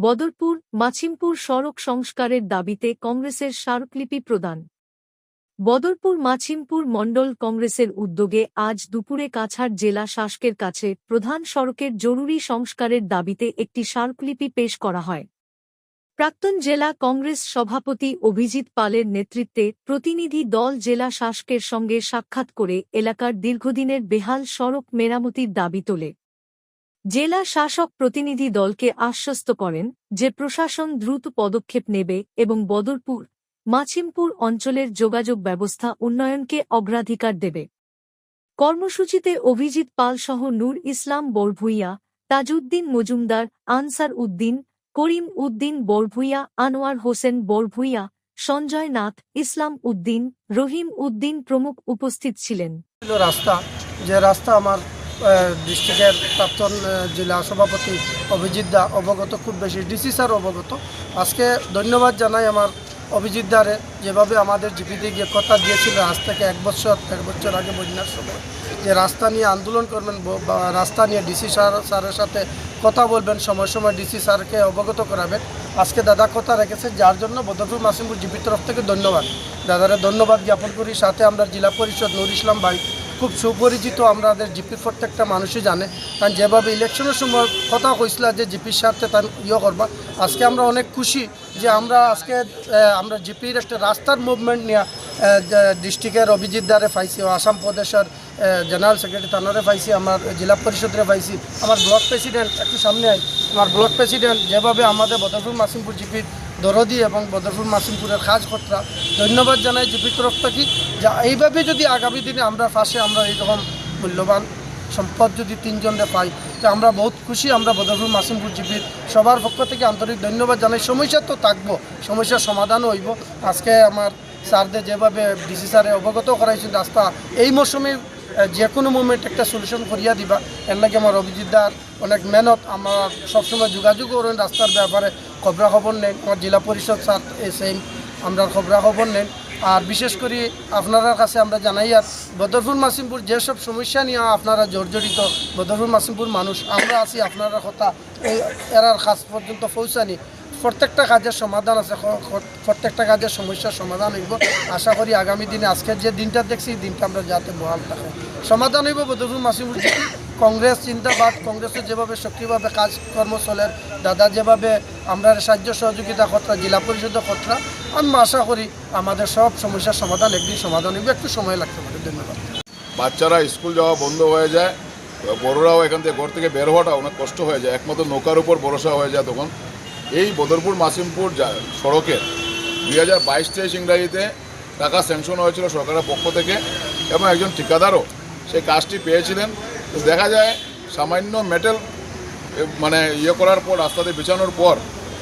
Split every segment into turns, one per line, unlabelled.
বদরপুর, মাছিমপুর সড়ক সংস্কারের দাবিতে কংগ্রেসের স্মারকলিপি প্রদান। বদরপুর, মাছিমপুর মণ্ডল কংগ্রেসের উদ্যোগে আজ দুপুরে কাছাড় জেলা শাসকের কাছে প্রধান সড়কের জরুরি সংস্কারের দাবিতে একটি স্মারকলিপি পেশ করা হয়। প্রাক্তন জেলা কংগ্রেস সভাপতি অভিজিৎ পালের নেতৃত্বে প্রতিনিধি দল জেলা শাসকের সঙ্গে সাক্ষাৎ করে এলাকার দীর্ঘদিনের বেহাল সড়ক মেরামতির দাবি তোলে। জেলা শাসক প্রতিনিধি দলকে আশ্বস্ত করেন যে প্রশাসন দ্রুত পদক্ষেপ নেবে এবং বদরপুর, মাছিমপুর অঞ্চলের যোগাযোগ ব্যবস্থা উন্নয়নকে অগ্রাধিকার দেবে। কর্মসূচিতে অভিজিৎ পালসহ নূর ইসলাম বরভুইয়া, তাজউদ্দিন মজুমদার, আনসার উদ্দিন, করিম উদ্দিন বরভুইয়া, আনোয়ার হোসেন বরভুইয়া, সঞ্জয় নাথ, ইসলাম উদ্দিন, রহিম উদ্দিন প্রমুখ উপস্থিত ছিলেন।
রাস্তা, যে রাস্তা আমার ডিস্ট্রিক্টের প্রাক্তন জেলা সভাপতি অভিজিৎ দা অবগত, খুব বেশি ডিসি স্যার অবগত। আজকে ধন্যবাদ জানাই আমার অভিজিৎ দারে, যেভাবে আমাদের জিপিতে গিয়ে কথা দিয়েছিল আজ থেকে এক বছর এক বছর আগে বন্যার সময়। যে রাস্তা নিয়ে আন্দোলন করবেন রাস্তা নিয়ে ডিসি স্যার, স্যারের সাথে কথা বলবেন, সময় সময় ডিসি স্যারকে অবগত করাবেন। আজকে দাদা কথা রেখেছে, যার জন্য বদরপুর মাসিমপুর জিপির তরফ থেকে ধন্যবাদ। দাদারে ধন্যবাদ জ্ঞাপন করি। সাথে আমরা জেলা পরিষদ নুর ইসলাম ভাই খুব সুপরিচিত আমাদের জিপির প্রত্যেকটা মানুষই জানে। কারণ যেভাবে ইলেকশনের সময় কথা কইছিল যে জিপির স্বার্থে তার ইয়ে করবা, আজকে আমরা অনেক খুশি যে আমরা আজকে আমরা জিপির একটা রাস্তার মুভমেন্ট নিয়ে ডিস্ট্রিক্টের অভিজিৎ দ্বারে পাইছি আসাম প্রদেশের জেনারেল সেক্রেটারি থানারে পাইছি, আমার জেলা পরিষদের পাইছি, আমার ব্লক প্রেসিডেন্ট একটু সামনে আই আমার ব্লক প্রেসিডেন্ট যেভাবে আমাদের বদরপুর মাসিমপুর জিপির দরদি এবং বদরপুর মাসিমপুরের খাস খতরা। ধন্যবাদ জানাই জিপির তরফ থেকে। যা এইভাবে যদি আগামী দিনে আমরা পাশে আমরা এইরকম মূল্যবান সম্পদ যদি তিনজনে পাই, তো আমরা বহুত খুশি। আমরা বদরপুর মাসিমপুর জিপির সবার পক্ষ থেকে আন্তরিক ধন্যবাদ জানাই। সমস্যা তো থাকব, সমস্যার সমাধানও হইব। আজকে আমার স্যারদের যেভাবে ডিসি স্যারে অবগত করাইছেন রাস্তা, এই মৌসুমে যে কোনো মুভমেন্ট একটা সলিউশন করিয়া দিবা। এর লাগে আমার অভিজিৎ দার অনেক মেহনত। আমার সবসময় যোগাযোগ করেন রাস্তার ব্যাপারে। খবরা খবর নেন, আমার জেলা পরিষদ স্যার সেম, আমরা খবরা খবর নেন। আর বিশেষ করে আপনার কাছে আমরা জানাই, আর বদরপুর, মাসিমপুর যেসব সমস্যা নিয়ে আপনারা জর্জরিত, বদরপুর, মাসিমপুর মানুষ, আমরা আছি আপনারা কথা এরার কাজ পর্যন্ত পৌঁছানি। প্রত্যেকটা কাজের সমাধান আছে প্রত্যেকটা কাজের সমস্যার সমাধান হইব। আশা করি আগামী দিনে, আজকের যে দিনটা দেখছি দিনটা আমরা যাতে বহাল থাকে। সমাধান হইব বদরপুর, মাসিমপুর কংগ্রেস চিন্তাবাদ কংগ্রেসের যেভাবে সক্রিয়ভাবে কাজকর্ম চলের দাদা যেভাবে আমরা সাহায্য সহযোগিতা খতরা, জেলা পরিষদের খতরা, আমি আশা করি আমাদের সব সমস্যার সমাধান একদিন সমাধান হইব। একটু সময় লাগতে পারে। ধন্যবাদ।
বাচ্চারা স্কুল যাওয়া বন্ধ হয়ে যায়, বড়রাও এখান থেকে ঘর থেকে বের হওয়াটা অনেক কষ্ট হয়ে যায়। একমাত্র নৌকার উপর ভরসা হয়ে যায় তখন। এই বদরপুর মাসিমপুর সড়কের দুই হাজার বাইশ তেইশ ইংরাজিতে টাকা স্যাংশন হয়েছিল সরকারের পক্ষ থেকে এবং একজন ঠিকাদারও সেই কাজটি পেয়েছিলেন। দেখা যায় সামান্য মেটেল মানে ইয়ে করার পর, রাস্তাতে বিছানোর পর,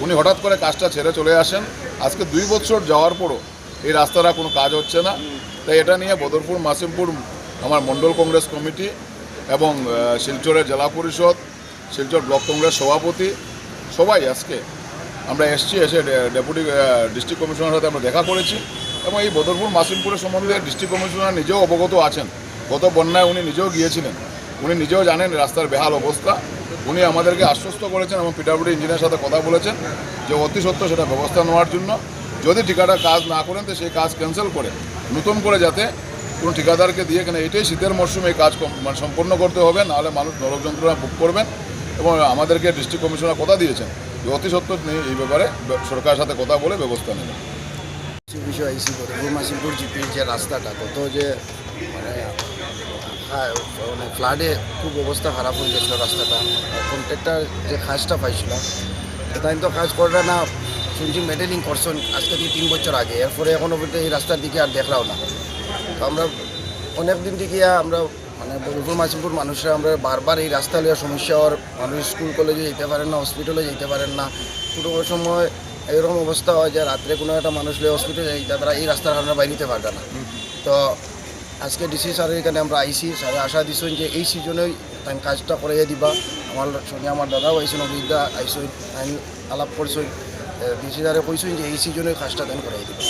উনি হঠাৎ করে কাজটা ছেড়ে চলে আসেন। আজকে দুই বছর যাওয়ার পরও এই রাস্তাটা কোনো কাজ হচ্ছে না। তাই এটা নিয়ে বদরপুর, মাসিমপুর, আমার মণ্ডল কংগ্রেস কমিটি এবং শিলচরের জেলা পরিষদ, শিলচর ব্লক কংগ্রেস সভাপতি, সবাই আজকে আমরা এসছি এসে ডেপুটি ডিস্ট্রিক্ট কমিশনার সাথে আমরা দেখা করেছি এবং এই বদরপুর, মাসিমপুরের সম্বন্ধে ডিস্ট্রিক্ট কমিশনার নিজেও অবগত আছেন। গত বন্যায় উনি নিজেও গিয়েছিলেন। উনি নিজেও জানেন রাস্তার বেহাল অবস্থা। উনি আমাদেরকে আশ্বস্ত করেছেন এবং পিডাব্লিউডি ইঞ্জিনিয়ার সাথে কথা বলেছেন যে অতি সত্য সেটা ব্যবস্থা নেওয়ার জন্য। যদি ঠিকাদার কাজ না করেন, তো সেই কাজ ক্যান্সেল করে, নতুন করে যাতে কোনো ঠিকাদারকে দিয়ে কেন এটাই শীতের মরশুমে এই কাজ মানে সম্পন্ন করতে হবে, নাহলে মানুষ নরক যন্ত্রণা বুক করবেন এবং আমাদেরকে ডিস্ট্রিক্ট কমিশনার কথা দিয়েছেন যে অতি সত্য নিয়ে এই ব্যাপারে, সরকারের সাথে কথা বলে ব্যবস্থা নেবেন।
বিষয় আইসি জিপির যে রাস্তাটা, কত যে মানে হ্যাঁ, মানে ফ্লাডে খুব অবস্থা খারাপ হয়ে গেছিল রাস্তাটা। কন্ট্রাক্টার যে কাজটা পাইছিল তাই তো কাজ করে না শুনছি মেডেলিং করছেন আজকে থেকে তিন বছর আগে। এরপরে এখনও অবধি এই রাস্তার দিকে আর দেখলাও না। তো আমরা অনেক দিন থেকে আমরা মানে বদরপুর মাসিমপুর মানুষরা আমরা বারবার এই রাস্তা লিয়ে সমস্যা ওর মানুষ স্কুল কলেজে যেতে পারেন না হসপিটালে যেতে পারেন না। কোনো সময় এরকম অবস্থা হয় যে রাত্রে কোনো একটা মানুষ লিয়ে হসপিটালে যেতে তারা এই রাস্তার কারণে বাইরিতে পারবে না। তো আজকে ডিসি স্যারের এখানে আমরা আইসি স্যারে আশা দিছেন যে এই সিজনেই তাই কাজটা করাই দিবা। আমার সঙ্গে আমার দাদাও আইসেন অভিজ্ঞতা আইসই আলাপ করছেন। ডিসি স্যারে কইছেন যে এই সিজনে কাজটা তাই করাই দিবা।